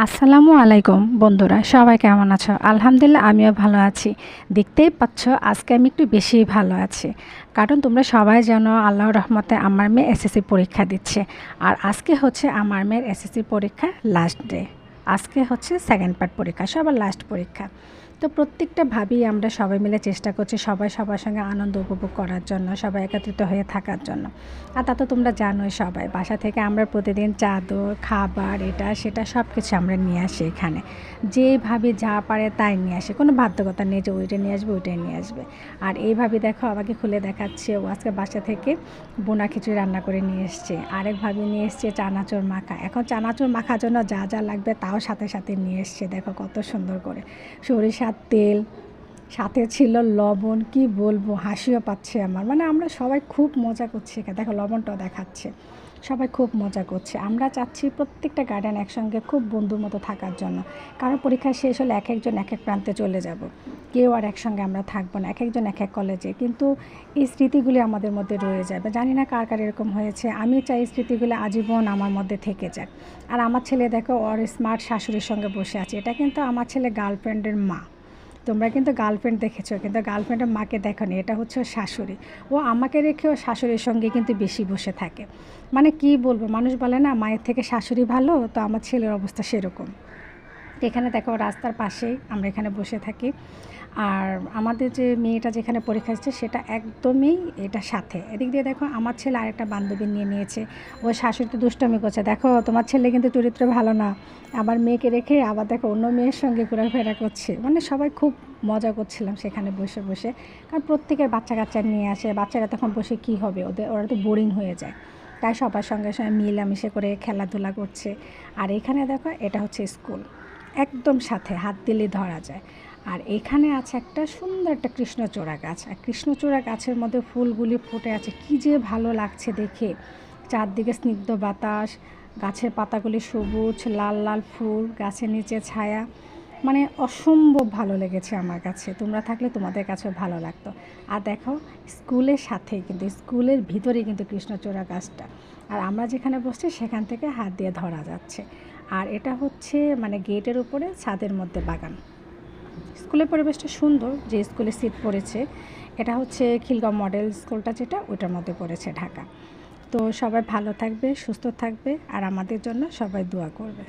আসসালামু আলাইকুম, বন্ধুরা, সবাই কেমন আছো? আলহামদুলিল্লাহ, আমিও ভালো আছি। দেখতেই পাচ্ছ, আজকে আমি একটু বেশি ভালো আছি। কারণ তোমরা সবাই জানো আল্লাহ রহমতে আমার মেয়ে এসএসসি পরীক্ষা দিচ্ছে। আর আজকে হচ্ছে আমার মেয়ের এসএসসি পরীক্ষা লাস্ট ডে আজকে হচ্ছে সেকেন্ড পার্ট পরীক্ষা, সবার লাস্ট পরীক্ষা। তো প্রত্যেকটা ভাবেই আমরা সবাই মিলে চেষ্টা করছি সবাই সবার সঙ্গে আনন্দ উপভোগ করার জন্য, সবাই একত্রিত হয়ে থাকার জন্য। আর তা তো তোমরা জানোই সবাই, বাসা থেকে আমরা প্রতিদিন চাদর, খাবার, এটা, সেটা সব কিছু আমরা নিয়ে আসি এখানে। যেভাবে যা পারে তাই নিয়ে আসে, কোনো বাধ্যকতা নেই যে ওইটা নিয়ে আসবে, ওইটাই নিয়ে আসবে। আর এইভাবে দেখো, আমাকে খুলে দেখাচ্ছে, ও আজকে বাসা থেকে বোনা খিচুড়ি রান্না করে নিয়ে এসছে। আরেক ভাবি নিয়ে এসছে চানাচুর মাখা। এখন চানাচুর মাখার জন্য যা যা লাগবে তাও সাথে সাথে নিয়ে এসছে, দেখো কত সুন্দর করে। সরিষার তেল, সাথে ছিল লবণ, কি বলব, হাসিও পাচ্ছে আমার। মানে আমরা সবাই খুব মজা করছি এখানে। দেখো, লবণটাও দেখাচ্ছে। সবাই খুব মজা করছে। আমরা চাচ্ছি প্রত্যেকটা গার্ডেন একসঙ্গে খুব বন্ধুর মতো থাকার জন্য। কারণ পরীক্ষা শেষ হলে এক একজন এক এক প্রান্তে চলে যাব। কেউ আর একসঙ্গে আমরা থাকব না। এক একজন এক এক কলেজে কিন্তু এই স্মৃতিগুলি আমাদের মধ্যে রয়ে যাবে জানি না কার কার এরকম হয়েছে। আমি চাই এই স্মৃতিগুলো আজীবন আমার মধ্যে থেকে যাক। আর আমার ছেলে দেখো, ওর স্মার্ট শাশুড়ির সঙ্গে বসে আছে। এটা কিন্তু আমার ছেলে গার্লফ্রেন্ডের মা। তোমরা কিন্তু গার্লফ্রেন্ড দেখেছ, কিন্তু গার্লফ্রেন্ডের মাকে দেখোনি, এটা হচ্ছে শাশুড়ি। ও আমাকে রেখে ও শাশুড়ির সঙ্গে কিন্তু বেশি বসে থাকে। মানে কি বলব, মানুষ বলে না, মায়ের থেকে শাশুড়ি ভালো, তো আমার ছেলের অবস্থা সেরকম। এখানে দেখো রাস্তার পাশেই আমরা এখানে বসে থাকি। আর আমাদের যে মেয়েটা যেখানে পরীক্ষা দিচ্ছে সেটা একদমই এটা সাথে। এদিক দিয়ে দেখো আমার ছেলে আরেকটা বান্ধবী নিয়ে নিয়েছে। ও শাশুড়ি তো দুষ্টমি করছে। দেখো, তোমার ছেলে কিন্তু চরিত্র ভালো না। আবার মেয়েকে রেখে আবার দেখো অন্য মেয়ের সঙ্গে ঘোরাফেরা করছে। মানে সবাই খুব মজা করছিলাম সেখানে বসে বসে। কারণ প্রত্যেকের বাচ্চা কাচ্চা নিয়ে আসে। বাচ্চারা তখন বসে কি হবে? ওদের, ওরা তো বোরিং হয়ে যায়। তাই সবার সঙ্গে সঙ্গে মিলামিশে করে খেলাধুলা করছে। আর এখানে দেখো এটা হচ্ছে স্কুল একদম সাথে হাত দিলে ধরা যায়। আর এখানে আছে একটা সুন্দর একটা কৃষ্ণচূড়া গাছ। আর কৃষ্ণচূড়া গাছের মধ্যে ফুলগুলি ফুটে আছে। কি যে ভালো লাগছে দেখে। চারদিকে স্নিগ্ধ বাতাস, গাছের পাতাগুলি সবুজ, লাল লাল ফুল, গাছের নিচে ছায়া। মানে অসম্ভব ভালো লেগেছে আমার কাছে। তোমরা থাকলে তোমাদের কাছে ভালো লাগতো। আর দেখো, স্কুলের সাথেই কিন্তু, স্কুলের ভিতরেই কিন্তু কৃষ্ণচূড়া গাছটা। আর আমরা যেখানে বসছি, সেখান থেকে হাত দিয়ে ধরা যাচ্ছে। আর এটা হচ্ছে মানে গেটের উপরে ছাদের মধ্যে বাগান। স্কুলের পরিবেশটা সুন্দর, যে স্কুলে সিট পড়েছে, এটা হচ্ছে খিলগাঁও মডেল স্কুলটা যেটা ওটার মধ্যে পড়েছে ঢাকা। তো সবাই ভালো থাকবে, সুস্থ থাকবে, আর আমাদের জন্য সবাই দোয়া করবে।